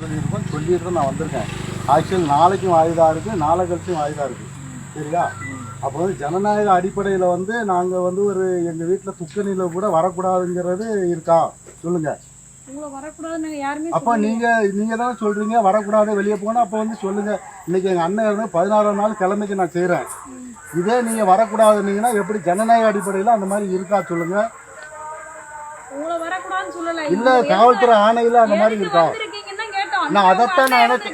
சொல்லியிருக்கோம் சொல்லிட்டு நான் வந்திருக்கேன். ஆக்சுவல் நாளைக்கும் வாய்தா இருக்குது நாளை கழிச்சும் வாய்தா இருக்குது சரியா? அப்போ வந்து ஜனநாயக அடிப்படையில் வந்து நாங்கள் வந்து ஒரு எங்கள் வீட்டில் துக்கணியில் கூட வரக்கூடாதுங்கிறது இருக்கா? சொல்லுங்கள் அப்போ நீங்கள் நீங்கள் தானே சொல்கிறீங்க வரக்கூடாது வெளியே போனால் அப்போ வந்து சொல்லுங்கள் இன்னைக்கு எங்கள் அண்ணன் இருந்து பதினாறாம் நாள் கிழமைக்கு நான் செய்கிறேன் இதே நீங்கள் வரக்கூடாதுன்னீங்கன்னா எப்படி ஜனநாயக அடிப்படையில் அந்த மாதிரி இருக்கா சொல்லுங்கள் இல்லை காவல்துறை ஆணையில் அந்த மாதிரி இருக்கா? நான் அதைத்தான் நான் எனக்கு-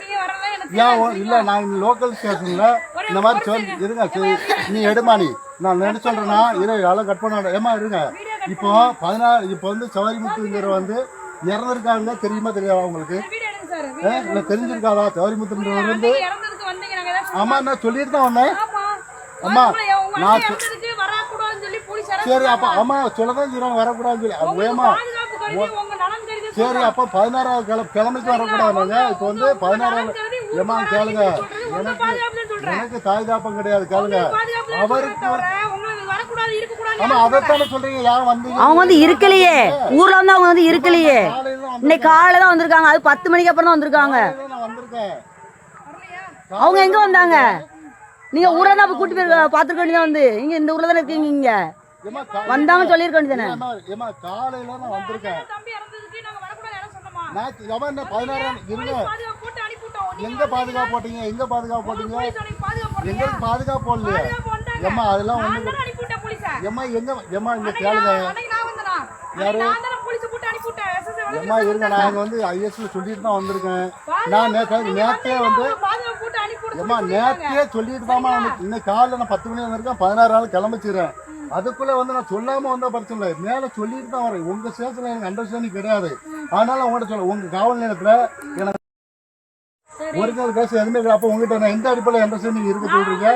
ஏன் இல்ல நான் லோக்கல் ஸ்டேஷன்ல இந்த மாதிரி சொல் இருங்க சரி. நீ எடுமா நீ. நான் என்ன சொல்றேன்னா இரு அதெல்லாம் கட் பண்ண ஏமா இருங்க. இப்போ பதினாறு இப்போ வந்து சவரிமுத்துங்கிற வந்து இறந்துருக்காங்க தெரியுமா தெரியாதா உங்களுக்கு? இல்ல தெரிஞ்சிருக்காதா சவரிமுத்துன்றவர் வந்து நீங்க இறந்ததுக்கு வந்தீங்க நாங்க ஏதாவது ஆமா நான் சொல்லிட்டு தான் ஆமா. அம்மா, நான் சரி அப்ப ஆமா சொல்லதான் செய்யறாங்க வரக்கூடாதுன்னு சொல்லி ஏமா சரி அப்ப பதினாறாவது கிழமை கிழமைக்கு வரக்கூடாதுங்க. இப்போ வந்து பதினாறாவது ஏமா கேளுங்க. எனக்கு எனக்கு தாய் தாப்பம் கிடையாது கேளுங்க. அவருக்கு ஆமா அதைத்தானே சொல்றீங்க யார் வந்தீங்க அவங்க வந்து இருக்கலையே. ஊர்ல வந்து அவங்க வந்து இருக்கலையே. இன்னைக்கு காலையில தான் வந்திருக்காங்க. அது பத்து மணிக்கு அப்புறம் தான் வந்திருக்காங்க. வந்திருக்கேன். நான் வந்திருக்கேன். வரலையா? அவங்க எங்க வந்தாங்க? நீங்க ஊர்ல தான் கூட்டி போய் பாத்துருக்க வேண்டியதான் வந்து. இங்க இந்த ஊர்ல தானே இருக்கீங்க இங்க? வந்தாங்க சொல்லிருக்க வேண்டியதானே ஏம்மா காலையில நான் வந்திருக்கேன். என்ன பதினாறாம் இருங்க. எங்க பாதுகாப்பு போட்டீங்க? எங்க பாதுகாப்பு போட்டீங்க? அனுப்பி பாதுகாப்பு போடலையே. ஏம்மா அதெல்லாம் ஒண்ணு ஏம்மா எங்க ஏம்மா இங்க கேளுங்க. யாரு? ஏம்மா இருங்க நான் இங்க வந்து ஐஎஸ்ல சொல்லிட்டு தான் வந்திருக்கேன். நான் நேற்று நேற்றே வந்து ஏம்மா நேற்றே சொல்லிட்டு வந்து இன்னைக்கு காலைல நான் பத்து மணி வந்திருக்கேன் பதினாறு நாள் கிளம்பிச்சிடுறேன் அதுக்குள்ள வந்து நான் சொல்லாம வந்தா பிரச்சனை இல்லை. மேல சொல்லிட்டு தான் வரேன். உங்க ஸ்டேஷன்ல எனக்கு அண்டர்ஸ்டாண்டிங் கிடையாது. அதனால உங்கள்கிட்ட சொல்ல உங்க காவல் நிலையத்துல எனக்கு ஒரிஜினல் கேஸ் எதுவுமே இல்லை. அப்போ உங்ககிட்ட நான் எந்த அடிப்படையில் அண்டர்ஸ்டாண்டிங் இருக்கு சொல்றீங்க?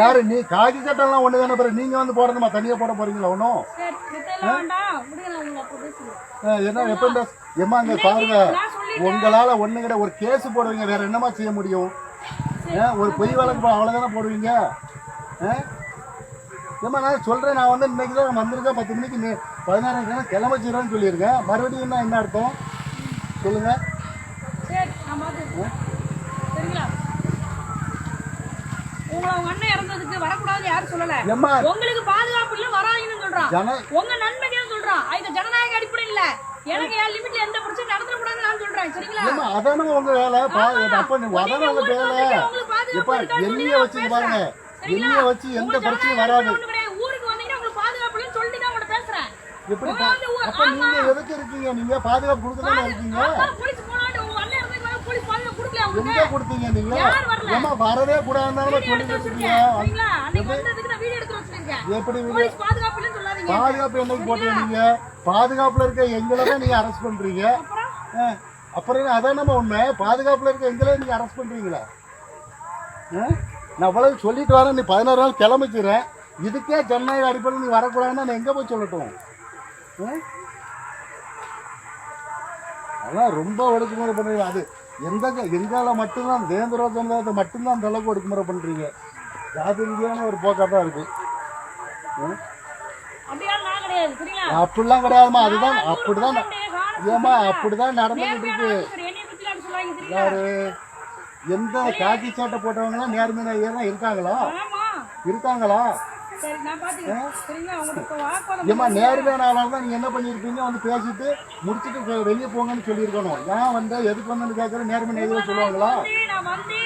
யாரு? நீ காக்கி சட்டம்லாம் ஒண்ணு தானே பிறகு நீங்க வந்து போறதுமா தனியா போட போறீங்களா ஒன்றும் என்ன எப்போ இந்த ஏம்மா அங்க பாருங்க. உங்களால ஒண்ணு கிட்ட ஒரு கேஸ் போடுவீங்க. வேற என்னமா செய்ய முடியும்? ஒரு பொய் வழக்கு அவ்வளவுதானே போடுவீங்க? ஆ? ஏம்மா நான் சொல்றேன் நான் வந்து இன்னைக்கு தான் வந்திருக்கேன். பத்து மணிக்கு நே- பதினாறாம் கிழமை கிளம்பிச்சிடறேன்னு சொல்லியிருக்கேன். மறுபடியும் என்ன என்ன அர்த்தம்? சொல்லுங்க. சரி நான் பார்த்துக்கிறேன் சரிங்களா? உங்களை உங்க அண்ணன் இறந்ததுக்கு வரக்கூடாது யாரும் சொல்லல. உங்களுக்கு பாதுகாப்பு இல்ல வராங்கன்னு சொல்றான். உங்க நன்மைக்கு சொல்றான். இது ஜனநாயக அடிப்படை இல்ல எனக்கு என் லிமிட்ல எந்த பிரச்சனை நடந்துடக்கூடாதுன்னு நான் சொல்றேன். சரிங்களா? அதானே உங்க வேலை? அப்ப அதானே உங்க வேலை? எண்ணிய நான் வச்சு. பாருங்க. எண்ணிய வச்சு எந்த பிரச்சனையும் வராது. ஊருக்கு வந்தீங்கன்னா உங்களுக்கு சொல்லிட்டு தான் உங்கள்ட்ட பேசுறேன். எப்படி அப்ப நீங்க எதுக்கு இருக்கீங்க? நீங்க பாதுகாப்பு கொடுக்க தானே இருக்கீங்க? போலீஸ் போனாட்டு உங்க அண்ணன் இறந்ததுக்கு போலீஸ் பாதுகாப்பு கொடுக்கல எங்க உங்களுக்கு கொடுத்தீங்க நீங்க? யார் வரல? ஏமா வரவே கூடாதுன்னு வீடியோ சொல்லி எடுத்து இருக்கீங்க வச்சிருக்கேன். சரிங்களா? அன்னைக்கு வந்ததுக்கு நான் வீடியோ எடுத்து வச்சிருக்கேன். எப்படி வீடியோ? பாதுகாப்பு இல்லைன்னு சொல்லாதீங்க. பாதுகாப்பு என்னைக்கு போட்டீங்க நீங்க? பாதுகாப்புல இருக்க எங்களை தான் நீங்க அரெஸ்ட் பண்றீங்க. அப்புறம்? அதான் நம்ம உண்மை. பாதுகாப்புல இருக்க எங்களை நீங்க அரெஸ்ட் பண்றீங்களா? ஆ? நான் அவ்வளவு சொல்லிட்டு வரேன் நீ பதினாறு நாள் கிளம்பிச்சிடுறேன் இதுக்கே ஜனநாயக அடிப்படையில் நீ வரக்கூடாதுன்னு நான் எங்க போய் சொல்லட்டும்? அதான் ரொம்ப ஒடுக்குமுறை பண்றீங்க. அது எந்த எங்கால மட்டும்தான் தேந்திர சமுதாயத்தை மட்டும்தான் அந்த அளவுக்கு ஒடுக்குமுறை பண்றீங்க. ஜாதி ரீதியான ஒரு போக்கா தான் இருக்கு. அப்படிலாம் கிடையாதுமா அதுதான் அப்படிதான் ஏமா அப்படிதான் நடந்துகிட்டு இருக்கு. யாரு? எந்த காக்கி சட்டை போட்டவங்களாம் இருக்காங்களா? ஆமா. இருக்காங்களா? வாக்குவாதம் ஏமா நேர்மையான ஆளாக தான் நீங்க என்ன பண்ணிருப்பீங்க? வந்து பேசிட்டு முடிச்சுட்டு வெளியே போங்கன்னு சொல்லியிருக்கணும். ஏன் வந்த? எதுக்கு வந்தேன்னு கேட்கற நேர்மை நேர்மையாக சொல்லுவாங்களா? வந்து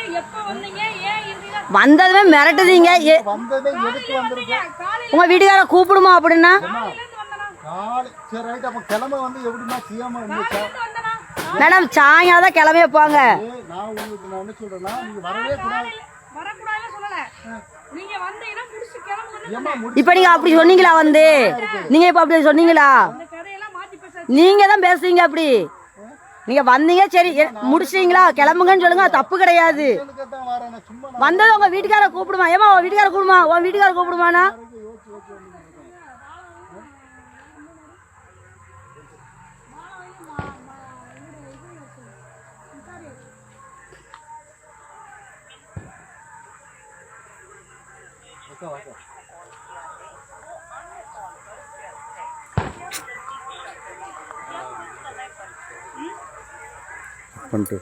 வந்து வந்ததுமே மிரட்டுதீங்க வந்ததே எதுக்கு வந்திருக்க உங்க வீட்டுக்கார கூப்பிடுமா அப்படின்னா? காலை சரி ரைட் அப்ப கிழமை வந்து எப்படிமா சிஎம் மேடம் சாயங்காலம் தான் கிளம்பி வைப்பாங்க ஏய், நான் உங்களுக்கு நான் என்ன சொல்றேன்னா நீங்க வரவே கூடாது. வரக்கூடாதுன்னு சொல்லல. நீங்க வந்தீங்கன்னா முடிச்சு கிளம்புங்க. ஏமா இப்ப நீங்க அப்படி சொன்னீங்களா வந்து? நீங்க இப்ப அப்படி சொன்னீங்களா? நீங்க தான் பேசுறீங்க அப்படி. நீங்க வந்தீங்க சரி முடிச்சிட்டீங்களா? கிளம்புங்கன்னு சொல்லுங்க தப்பு கிடையாது. வந்தது உங்க வீட்டுக்கார கூப்பிடுமா? ஏமா உன் வீட்டுக்கார கூப்பிடுமா? உன் வீட்டுக்கார கூப்பிடுமாண்ணா? 왔어 왔어 పంటు